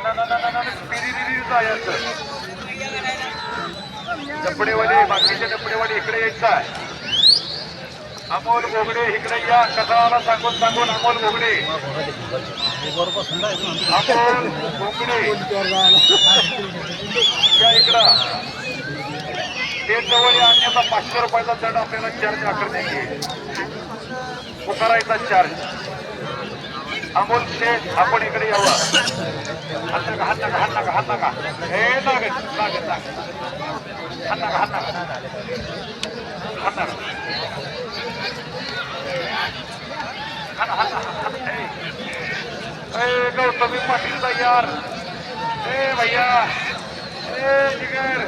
ना, बाकीच्या ना, बाकीचे इकडे यायचा आहे. अमोल बोगडे इकडे या कसाला सांगून सांगून अमोल बोगडे. अमोल बोगडे. या इकडं. ते जवळ या अन्यथा पाचशे रुपयाचा दंड आपल्याला चार्ज आकारण्यात येईल. पुकारायचा चार्ज अमोल शेठ आपण इकडे यावा. हात नका हात नका हात नका हात नका. हे लागेल लागेल लागत हात नका हात नका. हात नका. गौतमी पाटील दा यार ए भैया. ए जिगर.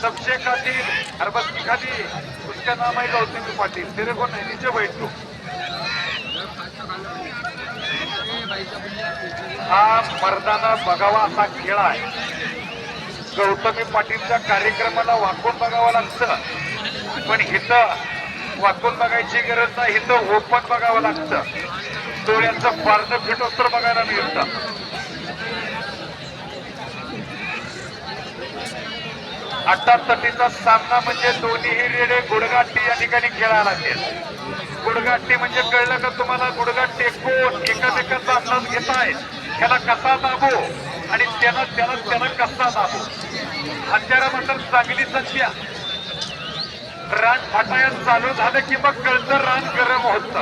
सबसे खातिर हरबस की खाती उसका नाम है गौतमी पाटिल. तेरे को नहीं नीचे बैठ तू. हा मर्दाना बघावा असा खेळ आहे. गौतमी पाटीलच्या कार्यक्रमाला वाकून बघावं लागतं. पण हिथं वाकून बघायची गरज नाही. हिथं ओपन बघावं लागतं. डोळ्यांचं पारणं फिटोस्तर बघायला मिळतं. अट्टातटीचा सामना म्हणजे दोन्हीही रेडे गुडगाठी या ठिकाणी खेळायला लागतील गुडगाठी म्हणजे कळलं का तुम्हाला? गुडगाठ टेकून एकामेकाचा अंदाज घेताय त्याला कसा दाबो? आणि त्यानं त्याला त्याला कसा दाबो? हत्यारा मात्र चांगली संख्या रान फाटाया चालू झालं की मग कळतं रान गरम होत.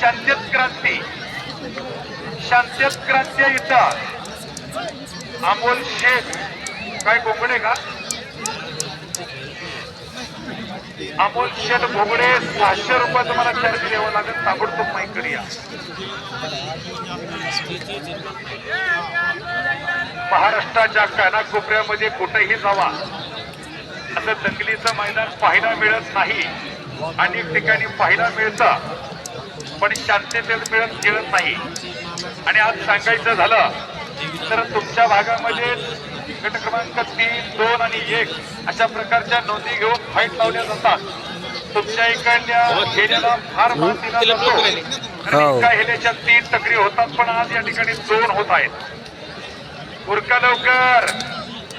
शांतीत क्रांती. शांतीत क्रांती इथं. अमोल शेख. काय कोंबडे का? अमोल शेठ भोगडे सहाशे रुपये तुम्हाला चार्ज द्यावं लागेल. ताबडतोब माहीत करूया. महाराष्ट्राच्या कानाकोपऱ्यामध्ये कुठेही जावा. असं दंगलीचं मैदान पाहायला मिळत नाही. अनेक ठिकाणी पाहायला मिळतं. पण शांततेत मिळत मिळत नाही. आणि आज सांगायचं झालं तर तुमच्या भागामध्ये गट क्रमांक तीन दोन आणि एक अशा प्रकारच्या नोंदी घेऊन फाईट लावल्या जातात. तुमच्या इकडल्या हेल्याला फार मान दिला जातो कारण एका हेल्याच्या तीन टकरी होतात पण आज या ठिकाणी दोन होत आहेत. उरका लवकर.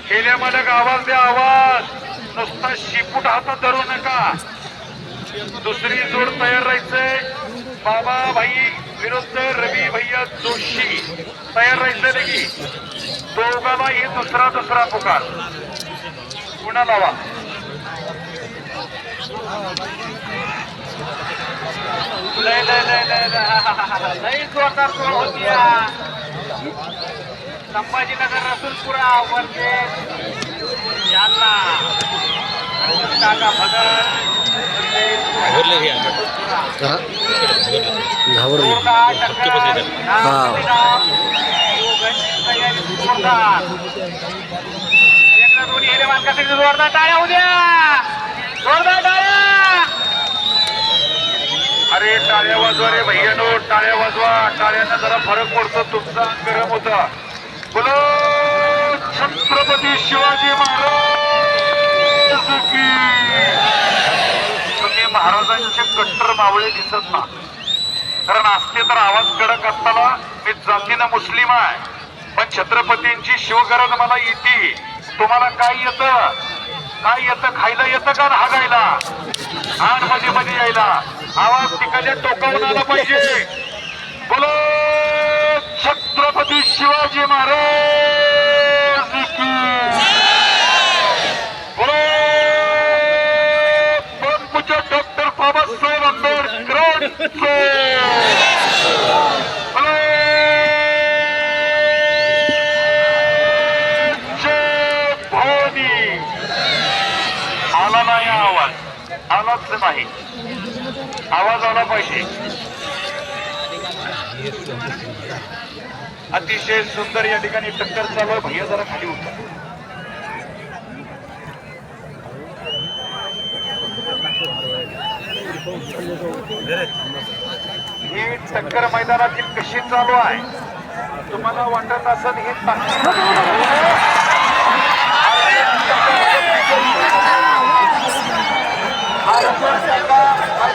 हेल्या मालक आवाज द्या आवाज. नुसता शिपूट हातात धरू नका. दुसरी जोड तयार राहायचंय. बाबा भाई विरुद्ध रवी भैया जोशी. तयार राहायचंय लगी दोघाला ही दुसरा दुसरा पुकार. पुन्हा लावा लय लय लय लय लय. लय जोरदार जोर होतीया संभाजीनगर रसूलपुरा वर्गे जालना काका भगत घाबरले हे आता हा घाबरले धक्के बसले त्याला. हा. दोन्ही हेले जोरदार टाळ्या उद्या जोरदार टाळ्या अरे टाळ्या वाजवा रे भैयानो टाळ्या वाजवा. टाळ्यांना जरा फरक पडतो तुमचा गरम होता. बोलो छत्रपती शिवाजी महाराज की. तुम्ही महाराजांचे कट्टर मावळे दिसत ना. कारण असते तर आवाज कडक असताना मी जातीनं मुस्लिम आहे. पण छत्रपतींची शिवगरज मला येते. तुम्हाला काय येतं? काय येतं? खायला येतं का हागायला? आणमध्ये मध्ये यायला. आवाज तिकडे टोकावून आला पाहिजे. बोलो छत्रपती शिवाजी महाराज की. बोलो डॉक्टर बाबासाहेब आंबेडकर जय भवानी आला नाही आवाज आलाच नाही आवाज आला पाहिजे. अतिशय सुंदर या ठिकाणी टक्कर चालू आहे. भैया जरा खाली उतर. ही टक्कर मैदानातील कशी चालू आहे? तुम्हाला वाटत असत हे